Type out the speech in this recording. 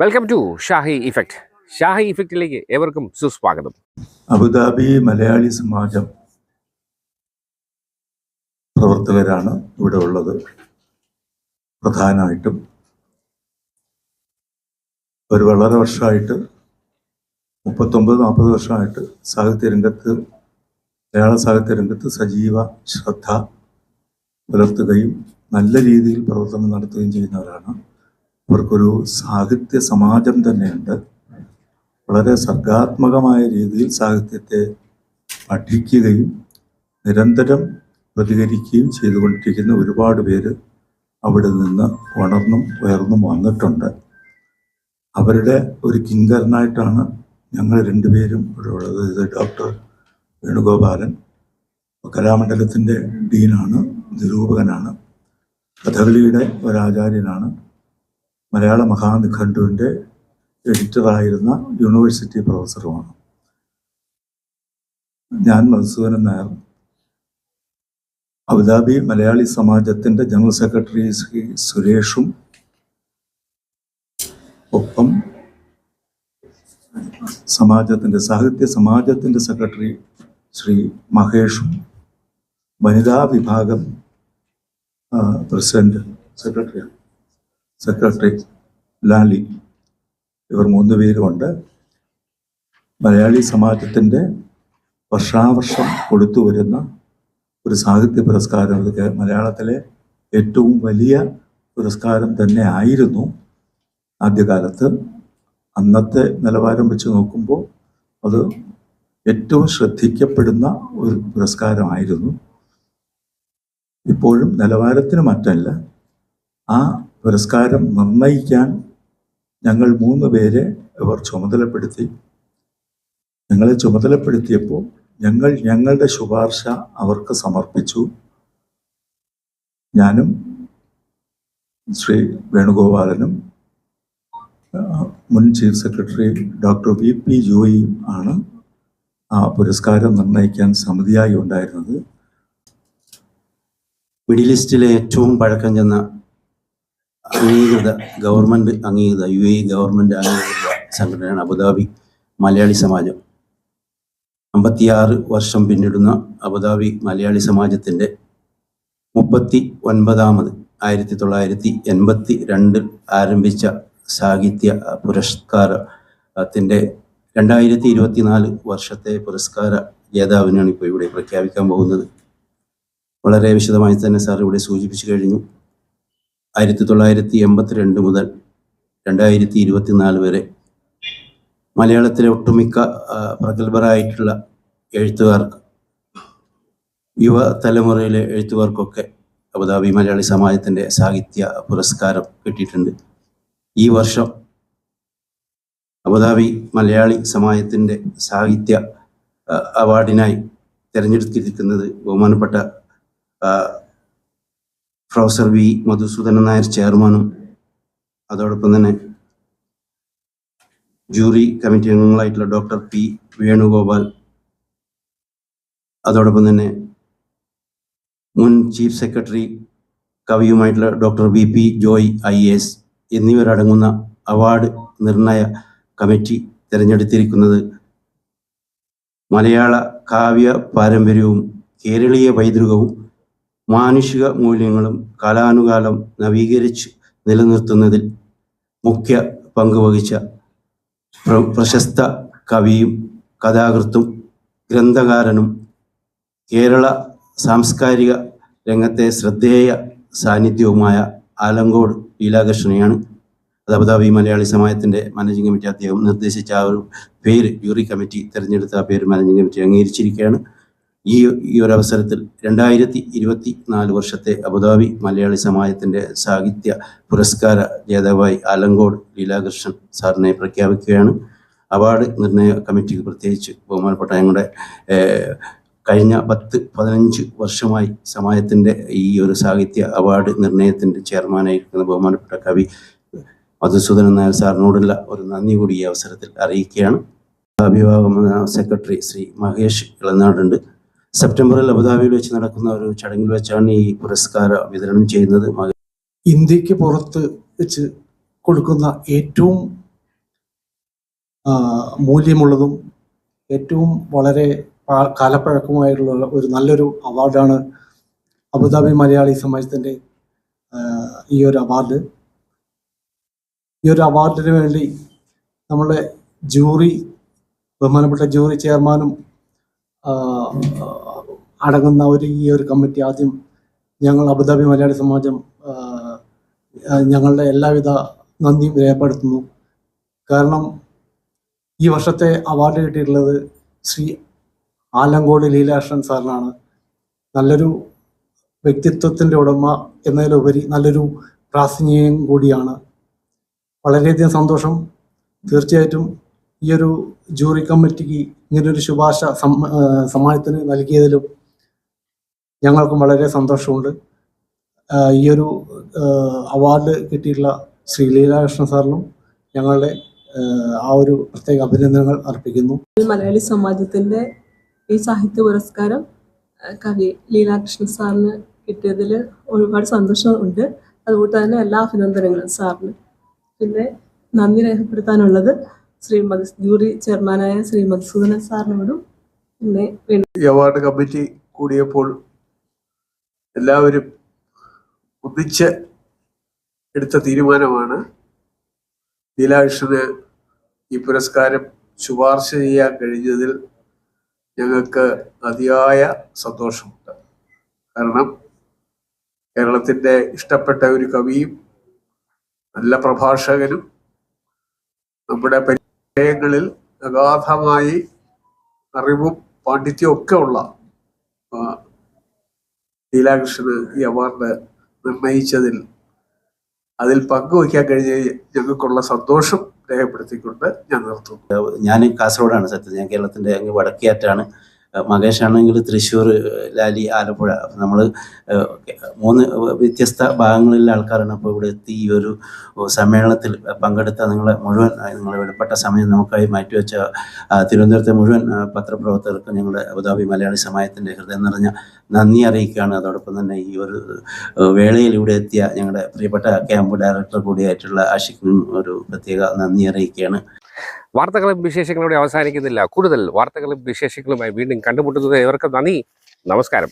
Welcome to Shahi effect Shahi ഇഫക്റ്റിലേക്ക് ഏവർക്കും സുസ്വാഗതം. Abu Dhabi Malayali സമാജം പ്രവർത്തകരാണ് ഇവിടെ ഉള്ളത്. പ്രധാനമായിട്ടും ഒരു വളരെ വർഷമായിട്ട് മുപ്പത്തൊമ്പത് നാൽപ്പത് വർഷമായിട്ട് സാഹിത്യരംഗത്ത് മലയാള സാഹിത്യരംഗത്ത് സജീവ ശ്രദ്ധ പുലർത്തുകയും നല്ല രീതിയിൽ പ്രവർത്തനം നടത്തുകയും ചെയ്യുന്നവരാണ്. അവർക്കൊരു സാഹിത്യ സമാജം തന്നെയുണ്ട്. വളരെ സർഗാത്മകമായ രീതിയിൽ സാഹിത്യത്തെ പഠിക്കുകയും നിരന്തരം പ്രതികരിക്കുകയും ചെയ്തുകൊണ്ടിരിക്കുന്ന ഒരുപാട് പേര് അവിടെ നിന്ന് വളർന്നും ഉയർന്നും വന്നിട്ടുണ്ട്. അവരുടെ ഒരു കിങ്കരനായിട്ടാണ് ഞങ്ങൾ രണ്ടുപേരും ഇവിടെ ഉള്ളത്. ഇത് ഡോക്ടർ വേണുഗോപാലൻ കലാമണ്ഡലത്തിന്റെ ഡീനാണ് നിരൂപകനാണ് കഥകളിയുടെ ഒരാചാര്യനാണ്. മലയാള മഹാനിഘണ്ടുവിന്റെ എഡിറ്ററായിരുന്ന യൂണിവേഴ്സിറ്റി പ്രൊഫസറുമാണ്. ഞാൻ മധുസൂദനൻ നായർ. അബുദാബി മലയാളി സമാജത്തിന്റെ ജനറൽ സെക്രട്ടറി ശ്രീ സുരേഷും ഒപ്പം സമാജത്തിന്റെ സാഹിത്യ സമാജത്തിന്റെ സെക്രട്ടറി ശ്രീ മഹേഷും വനിതാ വിഭാഗം പ്രസിഡന്റ് സെക്രട്ടറി സെക്രട്ടറി ലാലി. ഇവർ മൂന്ന് പേരുമുണ്ട്. മലയാളി സമാജത്തിന്റെ വർഷാവർഷം കൊടുത്തു വരുന്ന ഒരു സാഹിത്യ പുരസ്കാരം. ഇത് മലയാളത്തിലെ ഏറ്റവും വലിയ പുരസ്കാരം തന്നെ ആയിരുന്നു. ആദ്യകാലത്ത് അന്നത്തെ നിലവാരം വെച്ച് നോക്കുമ്പോൾ അത് ഏറ്റവും ശ്രദ്ധിക്കപ്പെടുന്ന ഒരു പുരസ്കാരമായിരുന്നു. ഇപ്പോഴും നിലവാരത്തിന് മാറ്റമില്ല. ആ പുരസ്കാരം നിർണയിക്കാൻ ഞങ്ങൾ മൂന്ന് പേരെ ഇവർ ചുമതലപ്പെടുത്തി. ഞങ്ങളെ ചുമതലപ്പെടുത്തിയപ്പോൾ ഞങ്ങൾ ഞങ്ങളുടെ ശുപാർശ അവർക്ക് സമർപ്പിച്ചു. ഞാനും ശ്രീ വേണുഗോപാലനും മുൻ chief secretary doctor V P ജോയിയും ആണ് ആ പുരസ്കാരം നിർണയിക്കാൻ സമിതിയായി ഉണ്ടായിരുന്നത്. മിഡിൽ ഈസ്റ്റിലെ ഏറ്റവും പഴക്കം ചെന്ന അംഗീകൃത ഗവൺമെന്റ് അംഗീകൃത യു എ ഗവൺമെന്റ് അംഗീകൃത സംഘടനയാണ് അബുദാബി മലയാളി സമാജം. അമ്പത്തിയാറ് വർഷം പിന്നിടുന്ന അബുദാബി മലയാളി സമാജത്തിന്റെ മുപ്പത്തി ഒൻപതാമത് ആയിരത്തി തൊള്ളായിരത്തി എൺപത്തി രണ്ടിൽ ആരംഭിച്ച സാഹിത്യ പുരസ്കാരത്തിന്റെ രണ്ടായിരത്തി ഇരുപത്തിനാല് വർഷത്തെ പുരസ്കാര ജേതാവിനാണ് ഇപ്പോൾ ഇവിടെ പ്രഖ്യാപിക്കാൻ പോകുന്നത്. വളരെ വിശദമായി തന്നെ സാർ ഇവിടെ സൂചിപ്പിച്ചു കഴിഞ്ഞു. ആയിരത്തി തൊള്ളായിരത്തി എൺപത്തിരണ്ട് മുതൽ രണ്ടായിരത്തി ഇരുപത്തിനാല് വരെ മലയാളത്തിലെ ഒട്ടുമിക്ക പ്രഗത്ഭരായിട്ടുള്ള എഴുത്തുകാർക്ക് യുവ തലമുറയിലെ എഴുത്തുകാർക്കൊക്കെ അബുദാബി മലയാളി സമാജത്തിന്റെ സാഹിത്യ പുരസ്കാരം കിട്ടിയിട്ടുണ്ട്. ഈ വർഷം അബുദാബി മലയാളി സമാജത്തിന്റെ സാഹിത്യ അവാർഡിനായി തിരഞ്ഞെടുത്തിരിക്കുന്നത് ബഹുമാനപ്പെട്ട പ്രൊഫസർ വി മധുസൂദനൻ നായർ ചെയർമാനും അതോടൊപ്പം തന്നെ ജൂറി കമ്മിറ്റി അംഗങ്ങളായിട്ടുള്ള ഡോക്ടർ പി വേണുഗോപാൽ അതോടൊപ്പം തന്നെ മുൻ chief secretary കവിയുമായിട്ടുള്ള doctor V P Joy I S എന്നിവരടങ്ങുന്ന അവാർഡ് നിർണയ കമ്മിറ്റി തിരഞ്ഞെടുത്തിരിക്കുന്നത് മലയാള കാവ്യ പാരമ്പര്യവും കേരളീയ പൈതൃകവും മാനുഷിക മൂല്യങ്ങളും കാലാനുകാലം നവീകരിച്ച് നിലനിർത്തുന്നതിൽ മുഖ്യ പങ്കുവഹിച്ച പ്ര- പ്രശസ്ത കവിയും കഥാകൃത്തും ഗ്രന്ഥകാരനും കേരള സാംസ്കാരിക രംഗത്തെ ശ്രദ്ധേയ സാന്നിധ്യവുമായ ആലങ്കോട് ലീലാകൃഷ്ണനെയാണ് അത് അബുദാബി മലയാളി സമാജത്തിന്റെ മാനേജിംഗ് കമ്മിറ്റി അദ്ദേഹം നിർദ്ദേശിച്ച ആ ഒരു പേര് ജൂറി കമ്മിറ്റി തിരഞ്ഞെടുത്ത ആ പേര് മാനേജിംഗ് കമ്മിറ്റി അംഗീകരിച്ചിരിക്കുകയാണ്. ഈ ഈ ഒരു അവസരത്തിൽ രണ്ടായിരത്തി ഇരുപത്തി നാല് വർഷത്തെ അബുദാബി മലയാളി സമാജത്തിന്റെ സാഹിത്യ പുരസ്കാര ജേതാവായി ആലങ്കോട് ലീലാകൃഷ്ണൻ സാറിനെ പ്രഖ്യാപിക്കുകയാണ്. അവാർഡ് നിർണയ കമ്മിറ്റിക്ക് പ്രത്യേകിച്ച് ബഹുമാനപ്പെട്ട ഞങ്ങളുടെ കഴിഞ്ഞ പത്ത് പതിനഞ്ച് വർഷമായി സമാജത്തിന്റെ ഈ ഒരു സാഹിത്യ അവാർഡ് നിർണയത്തിന്റെ ചെയർമാനായിരിക്കുന്ന ബഹുമാനപ്പെട്ട കവി മധുസൂദനൻ നായർ സാറിനോടുള്ള ഒരു നന്ദി കൂടി ഈ അവസരത്തിൽ അറിയിക്കുകയാണ്. അഭിഭാഗം സെക്രട്ടറി ശ്രീ മഹേഷ് ഇളനാടുണ്ട്. സെപ്റ്റംബറിൽ അബുദാബിയിൽ വെച്ച് നടക്കുന്ന ഒരു ചടങ്ങിൽ വെച്ചാണ് ഈ പുരസ്കാര വിതരണം ചെയ്യുന്നത്. ഇന്ത്യയ്ക്ക് പുറത്ത് വെച്ച് കൊടുക്കുന്ന ഏറ്റവും മൂല്യമുള്ളതും ഏറ്റവും വളരെ കാലപ്പഴക്കമായിട്ടുള്ള ഒരു നല്ലൊരു അവാർഡാണ് അബുദാബി മലയാളി സമാജത്തിന്റെ ഈ ഒരു അവാർഡ്. ഈ ഒരു അവാർഡിന് വേണ്ടി നമ്മളെ ജൂറി ബഹുമാനപ്പെട്ട ജൂറി ചെയർമാനും അടങ്ങുന്ന ഒരു ഈ ഒരു കമ്മിറ്റി ആദ്യം ഞങ്ങൾ അബുദാബി മലയാളി സമാജം ഞങ്ങളുടെ എല്ലാവിധ നന്ദിയും രേഖപ്പെടുത്തുന്നു. കാരണം ഈ വർഷത്തെ അവാർഡ് കിട്ടിയിട്ടുള്ളത് ശ്രീ ആലങ്കോട് ലീലാകൃഷ്ണൻ സാറിനാണ്. നല്ലൊരു വ്യക്തിത്വത്തിന്റെ ഉടമ എന്നതിലുപരി നല്ലൊരു പ്രാസംഗികയും കൂടിയാണ്. വളരെയധികം സന്തോഷം. തീർച്ചയായിട്ടും ഈ ഒരു ജൂറി കമ്മിറ്റിക്ക് ഒരു ശുപാർശ സമ്മാനത്തിന് നൽകിയതിലും ഞങ്ങൾക്കും വളരെ സന്തോഷമുണ്ട്. ഈ ഒരു അവാർഡ് കിട്ടിയിട്ടുള്ള ശ്രീ ലീലാകൃഷ്ണ സാറിനും ഞങ്ങളുടെ ആ ഒരു പ്രത്യേക അഭിനന്ദനങ്ങൾ അർപ്പിക്കുന്നു. മലയാളി സമാജത്തിന്റെ ഈ സാഹിത്യ പുരസ്കാരം കവി ലീലാകൃഷ്ണ സാറിന് കിട്ടിയതിൽ ഒരുപാട് സന്തോഷമുണ്ട് അതുകൊണ്ട് തന്നെ എല്ലാ അഭിനന്ദനങ്ങളും സാറിന്. പിന്നെ നന്ദി രേഖപ്പെടുത്താനുള്ളത് ശ്രീ മധു ജൂറി ചെയർമാനായ ശ്രീ മധുസൂദനൻ സാറിനോടും അവാർഡ് കമ്മിറ്റി കൂടിയപ്പോൾ എല്ലാവരും ഒന്നിച്ച് എടുത്ത തീരുമാനമാണ് ലീലാകൃഷ്ണന് ഈ പുരസ്കാരം ശുപാർശ ചെയ്യാൻ കഴിഞ്ഞതിൽ ഞങ്ങൾക്ക് അതിയായ സന്തോഷമുണ്ട്. കാരണം കേരളത്തിന്റെ ഇഷ്ടപ്പെട്ട ഒരു കവിയും നല്ല പ്രഭാഷകനും നമ്മുടെ പരിചയങ്ങളിൽ അഗാധമായി അറിവും പാണ്ഡിത്യവും ഒക്കെ ഉള്ള ലീലാകൃഷ്ണന് ഈ അവാർഡ് നിർണയിച്ചതിൽ അതിൽ പങ്കുവയ്ക്കാൻ കഴിഞ്ഞ ഞങ്ങൾക്കുള്ള സന്തോഷം രേഖപ്പെടുത്തിക്കൊണ്ട് ഞാൻ നിർത്തുന്നു. ഞാൻ കാസർഗോഡാണ് സത്യം ഞാൻ കേരളത്തിന്റെ അങ്ങ് വടക്കേറ്റാണ് മകേഷ് ആണെങ്കിൽ തൃശ്ശൂർ ലാലി ആലപ്പുഴ. നമ്മൾ മൂന്ന് വ്യത്യസ്ത ഭാഗങ്ങളിലെ ആൾക്കാരാണ്. അപ്പോൾ ഇവിടെ എത്തി ഈ ഒരു സമ്മേളനത്തിൽ പങ്കെടുത്ത നിങ്ങളെ മുഴുവൻ നിങ്ങളെ വിലപ്പെട്ട സമയം നമുക്കായി മാറ്റിവെച്ച തിരുവനന്തപുരത്തെ മുഴുവൻ പത്രപ്രവർത്തകർക്കും ഞങ്ങളുടെ അബുദാബി മലയാളി സമാജത്തിന്റെ ഹൃദയം നിറഞ്ഞ നന്ദി അറിയിക്കുകയാണ്. അതോടൊപ്പം തന്നെ ഈ ഒരു വേളയിൽ ഇവിടെ എത്തിയ ഞങ്ങളുടെ പ്രിയപ്പെട്ട ക്യാമ്പ് ഡയറക്ടർ കൂടിയായിട്ടുള്ള ആഷിഖിനും ഒരു പ്രത്യേക നന്ദി അറിയിക്കുകയാണ്. വാർത്തകളും വിശേഷങ്ങളോടെ അവസാനിക്കുന്നില്ല. കൂടുതൽ വാർത്തകളും വിശേഷങ്ങളുമായി വീണ്ടും കണ്ടുമുട്ടുന്നത് ഇവർക്ക് നന്ദി. നമസ്കാരം.